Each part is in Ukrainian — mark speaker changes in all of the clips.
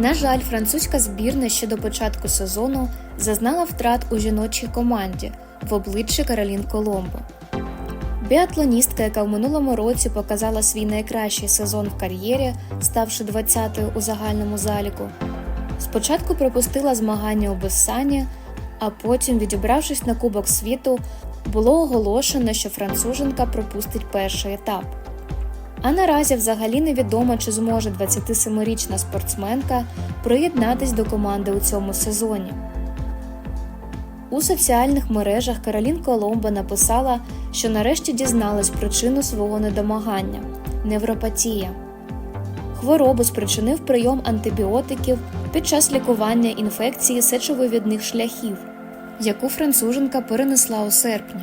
Speaker 1: На жаль, французька збірна ще до початку сезону зазнала втрат у жіночій команді в обличчі Каролін Коломбо. Біатлоністка, яка в минулому році показала свій найкращий сезон в кар'єрі, ставши 20-ю у загальному заліку, спочатку пропустила змагання у Бессані, а потім, відібравшись на Кубок світу, було оголошено, що француженка пропустить перший етап. А наразі взагалі невідомо, чи зможе 27-річна спортсменка приєднатись до команди у цьому сезоні. У соціальних мережах Каролін Коломбо написала, що нарешті дізналась причину свого недомагання невропатія. Хворобу спричинив прийом антибіотиків під час лікування інфекції сечовивідних шляхів, яку француженка перенесла у серпні.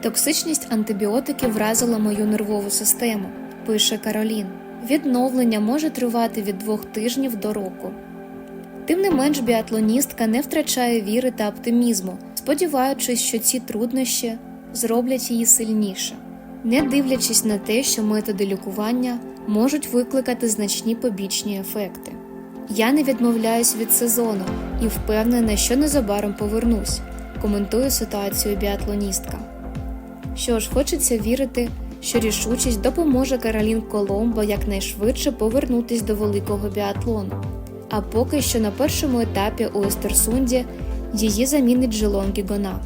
Speaker 1: Токсичність антибіотиків вразила мою нервову систему, пише Каролін. Відновлення може тривати від двох тижнів до року. Тим не менш, біатлоністка не втрачає віри та оптимізму, сподіваючись, що ці труднощі зроблять її сильніше, не дивлячись на те, що методи лікування можуть викликати значні побічні ефекти. Я не відмовляюсь від сезону і впевнена, що незабаром повернусь, коментує ситуацію біатлоністка. Що ж, хочеться вірити, що рішучість допоможе Каролін Коломбо якнайшвидше повернутись до великого біатлону. А поки що на першому етапі у Естерсунді її замінить Джилон Гігона.